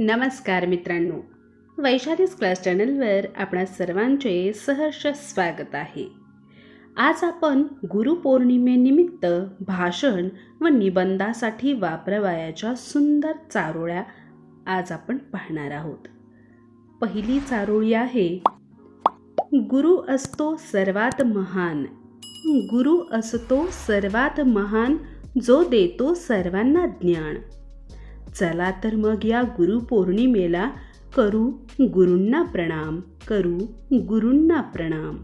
नमस्कार मित्रांनो. वैशालीस क्लास चॅनलवर आपणा सर्वांचे सहर्ष स्वागत आहे. आज आपण गुरुपौर्णिमेनिमित्त भाषण व निबंधासाठी वापरवायाच्या सुंदर चारोळ्या आज आपण पाहणार आहोत. पहिली चारोळी आहे गुरु असतो सर्वात महान. गुरु असतो सर्वात महान जो देतो सर्वांना ज्ञान. चला तर मग या गुरुपौर्णिमेला करू गुरूंना प्रणाम करू गुरूंना प्रणाम.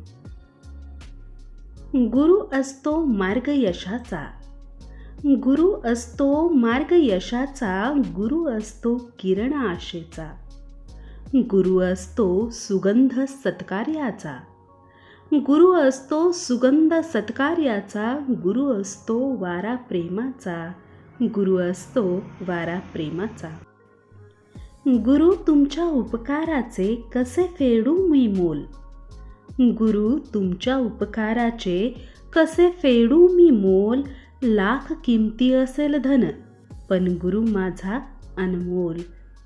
गुरु असतो मार्ग यशाचा. गुरु असतो मार्ग यशाचा गुरु असतो किरण आशेचा. गुरु असतो सुगंध सत्कार्याचा. गुरु असतो सुगंध सत्कार्याचा गुरु असतो वारा प्रेमाचा. गुरु असतो वारा प्रेमाचा. गुरु तुमच्या उपकाराचे कसे फेडू मी मोल? गुरु तुमच्या उपकाराचे कसे फेडू मी मोल? लाख किमती असेल धन पण गुरु माझा अनमोल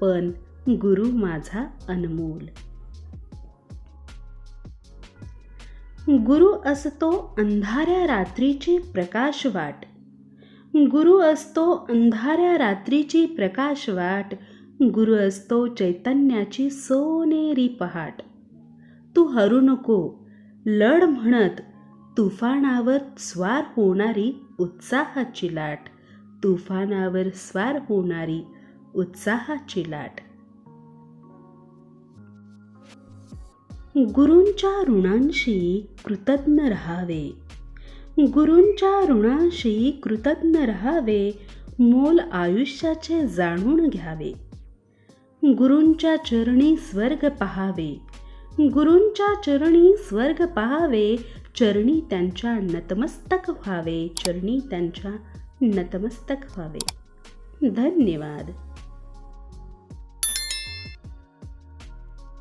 पण गुरु माझा अनमोल. गुरु असतो अंधाऱ्या रात्रीची प्रकाश वाट गुरु असतो अंधाऱ्या रात्रीची प्रकाश वाट गुरु असतो चैतन्याची सोनेरी पहाट. तू हरू नको लढ म्हणत तुफानावर स्वार होणारी उत्साहाची लाट. तुफानावर स्वार होणारी उत्साहाची लाट. गुरूंच्या ऋणांशी कृतज्ञ राहावे. गुरूंच्या ऋणांशी कृतज्ञ राहावे मोल आयुष्याचे जाणून घ्यावे. गुरूंच्या चरणी स्वर्ग पहावे. गुरूंच्या चरणी स्वर्ग पहावे चरणी त्यांच्या नतमस्तक व्हावे चरणी त्यांच्या नतमस्तक व्हावे. धन्यवाद.